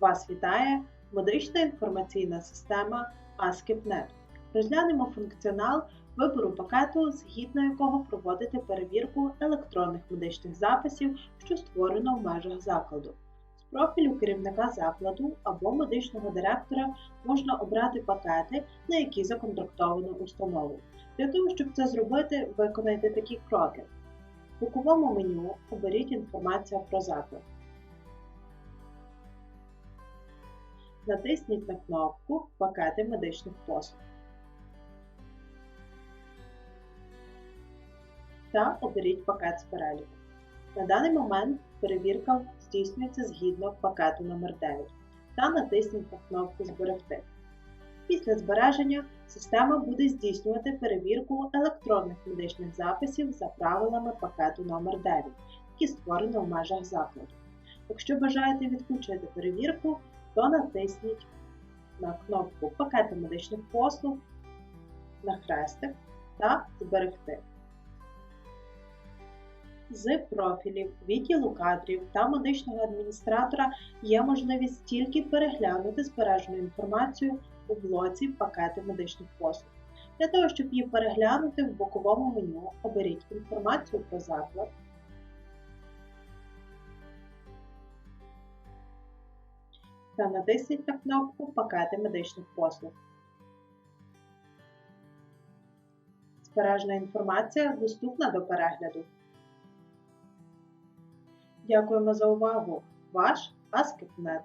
Вас вітає медична інформаційна система ASCII.NET. Розглянемо функціонал вибору пакету, згідно якого проводити перевірку електронних медичних записів, що створено в межах закладу. З профілю керівника закладу або медичного директора можна обрати пакети, на які законтрактовано установу. Для того, щоб це зробити, виконайте такі кроки. В боковому меню оберіть інформація про заклад. Натисніть на кнопку Пакети медичних послуг та оберіть пакет з переліку. На даний момент перевірка здійснюється згідно пакету номер 9 та натисніть на кнопку Зберегти. Після збереження система буде здійснювати перевірку електронних медичних записів за правилами пакету номер 9 які створено в межах закладу. Якщо бажаєте відключити перевірку, то натисніть на кнопку Пакети медичних послуг на хрестик та Зберегти. З профілів, відділу кадрів та медичного адміністратора є можливість тільки переглянути збережену інформацію у блоці Пакети медичних послуг. Для того, щоб її переглянути в боковому меню, оберіть інформацію про заклад. Та натисніть на кнопку Пакети медичних послуг. Збережена інформація доступна до перегляду. Дякуємо за увагу! Ваш AskIPNet